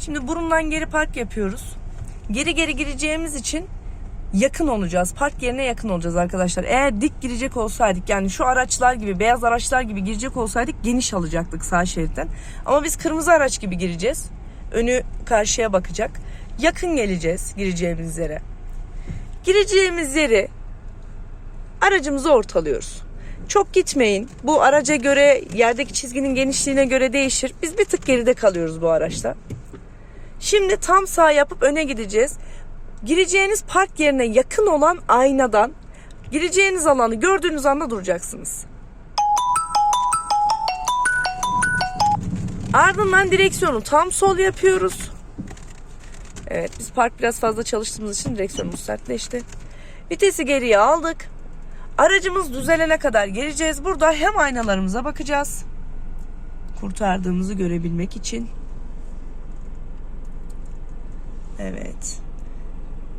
Şimdi burundan geri park yapıyoruz. Geri geri gireceğimiz için yakın olacağız. Park yerine yakın olacağız arkadaşlar. Eğer dik girecek olsaydık yani şu araçlar gibi beyaz araçlar gibi girecek olsaydık geniş alacaktık sağ şeritten. Ama biz kırmızı araç gibi gireceğiz. Önü karşıya bakacak. Yakın geleceğiz gireceğimiz yere. Gireceğimiz yeri aracımızı ortalıyoruz. Çok gitmeyin. Bu araca göre yerdeki çizginin genişliğine göre değişir. Biz bir tık geride kalıyoruz bu araçta. Şimdi tam sağ yapıp öne gideceğiz. Gireceğiniz park yerine yakın olan aynadan gireceğiniz alanı gördüğünüz anda duracaksınız. Ardından direksiyonu tam sol yapıyoruz. Evet biz park biraz fazla çalıştığımız için direksiyonumuz sertleşti. Vitesi geriye aldık. Aracımız düzelene kadar geleceğiz. Burada hem aynalarımıza bakacağız. Kurtardığımızı görebilmek için. Evet.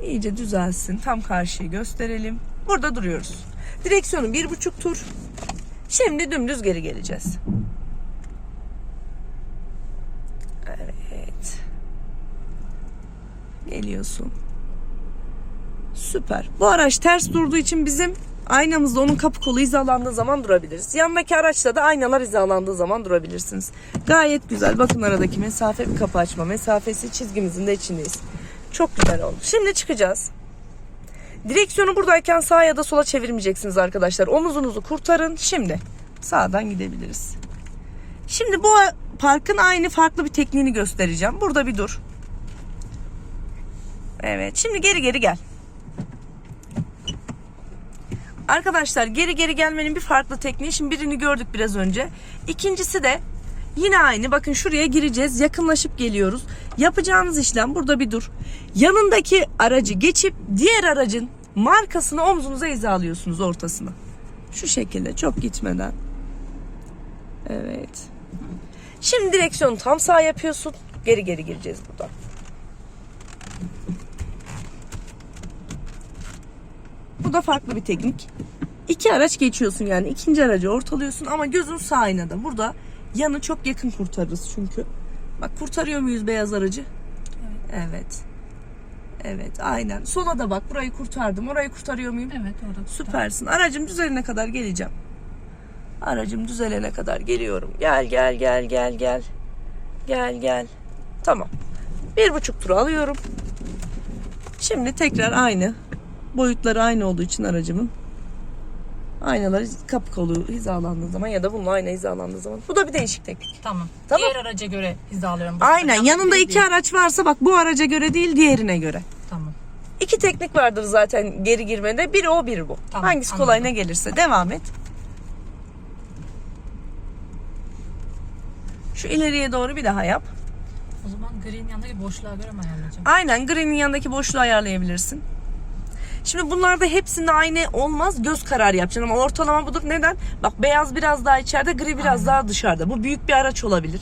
İyice düzelsin. Tam karşıyı gösterelim. Burada duruyoruz. Direksiyonu bir buçuk tur. Şimdi dümdüz geri geleceğiz. Evet. Geliyorsun. Süper. Bu araç ters durduğu için bizim aynamızda onun kapı kolu hizalandığı zaman durabiliriz. Yanındaki araçta da aynalar hizalandığı zaman durabilirsiniz. Gayet güzel. Bakın aradaki mesafe bir kapı açma mesafesi çizgimizin de içindeyiz. Çok güzel oldu. Şimdi çıkacağız. Direksiyonu buradayken sağa ya da sola çevirmeyeceksiniz arkadaşlar. Omuzunuzu kurtarın. Şimdi sağdan gidebiliriz. Şimdi bu parkın aynı farklı bir tekniğini göstereceğim. Burada bir dur. Evet. Şimdi geri geri gel. Arkadaşlar geri geri gelmenin bir farklı tekniği. Şimdi birini gördük biraz önce. İkincisi de yine aynı. Bakın şuraya gireceğiz. Yakınlaşıp geliyoruz. Yapacağınız işlem burada bir dur. Yanındaki aracı geçip diğer aracın markasını omzunuza hizalıyorsunuz ortasına. Şu şekilde çok gitmeden. Evet. Şimdi direksiyonu tam sağ yapıyorsun. Geri geri gireceğiz buradan. Bu da farklı bir teknik. İki araç geçiyorsun yani ikinci aracı ortalıyorsun ama gözün sağ aynada. Burada yanı çok yakın kurtarırız çünkü. Bak kurtarıyor muyuz beyaz aracı? Evet. Evet. Evet aynen. Sola da bak burayı kurtardım. Orayı kurtarıyor muyum? Evet orada. Süpersin. Aracım düzelene kadar geleceğim. Aracım düzelene kadar geliyorum. Gel gel gel gel gel. Gel gel. Tamam. Bir buçuk tur alıyorum. Şimdi tekrar aynı. Boyutları aynı olduğu için aracımın. Aynaları kapı kolu hizalandığı zaman ya da bununla ayna hizalandığı zaman. Bu da bir değişik teknik. Tamam. Tamam. Diğer araca göre hizalıyorum. Bu Aynen. Yanında değil. iki araç varsa bak bu araca göre değil diğerine göre. Tamam. İki teknik vardır zaten geri girmede. Biri o biri bu. Tamam, Hangisi kolay anladım. ne gelirse. Devam et. Şu ileriye doğru bir daha yap. O zaman green yanındaki boşluğa göre mi ayarlayacağım? Aynen green'in yanındaki boşluğu ayarlayabilirsin. Şimdi bunlarda hepsinde aynı olmaz. Göz kararı yapacaksın ama ortalama budur. Neden? Bak beyaz biraz daha içeride, gri biraz Aynen. daha dışarıda. Bu büyük bir araç olabilir.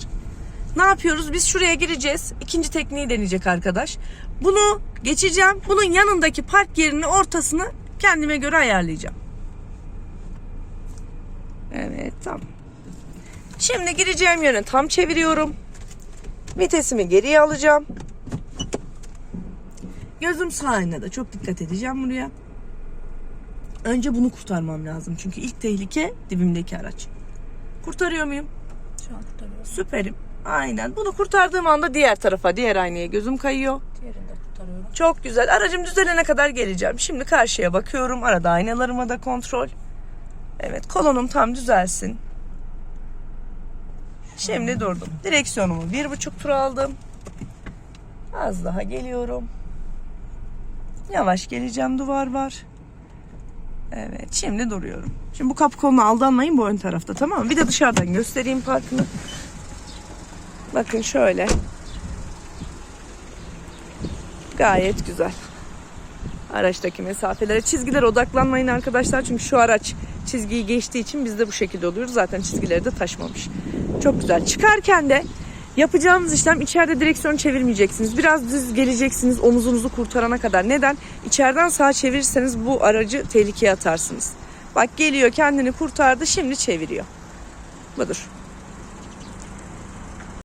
Ne yapıyoruz? Biz şuraya gireceğiz. İkinci tekniği deneyecek arkadaş. Bunu geçeceğim. Bunun yanındaki park yerinin ortasını kendime göre ayarlayacağım. Evet tamam. Şimdi gireceğim yöne tam çeviriyorum. Vitesimi geriye alacağım. Gözüm sağ aynada. Çok dikkat edeceğim buraya. Önce bunu kurtarmam lazım. Çünkü ilk tehlike dibimdeki araç. Kurtarıyor muyum? Şu an kurtarıyorum. Süperim. Aynen. Bunu kurtardığım anda diğer tarafa, diğer aynaya gözüm kayıyor. Diğerini de kurtarıyorum. Çok güzel. Aracım düzelene kadar geleceğim. Şimdi karşıya bakıyorum. Arada aynalarıma da kontrol. Evet. Kolonum tam düzelsin. Şimdi durdum. Direksiyonumu bir buçuk tur aldım. Az daha geliyorum. Yavaş geleceğim. Duvar var. Evet. Şimdi duruyorum. Şimdi bu kapı koluna aldanmayın bu ön tarafta tamam mı? Bir de dışarıdan göstereyim parkını. Bakın şöyle. Gayet güzel. Araçtaki mesafelere, çizgilere odaklanmayın arkadaşlar. Çünkü şu araç çizgiyi geçtiği için biz de bu şekilde oluyoruz. Zaten çizgileri de taşmamış. Çok güzel. Çıkarken de yapacağımız işlem içeride direksiyon çevirmeyeceksiniz. Biraz düz geleceksiniz omuzunuzu kurtarana kadar. Neden? İçeriden sağa çevirirseniz bu aracı tehlikeye atarsınız. Bak geliyor kendini kurtardı şimdi çeviriyor. Budur.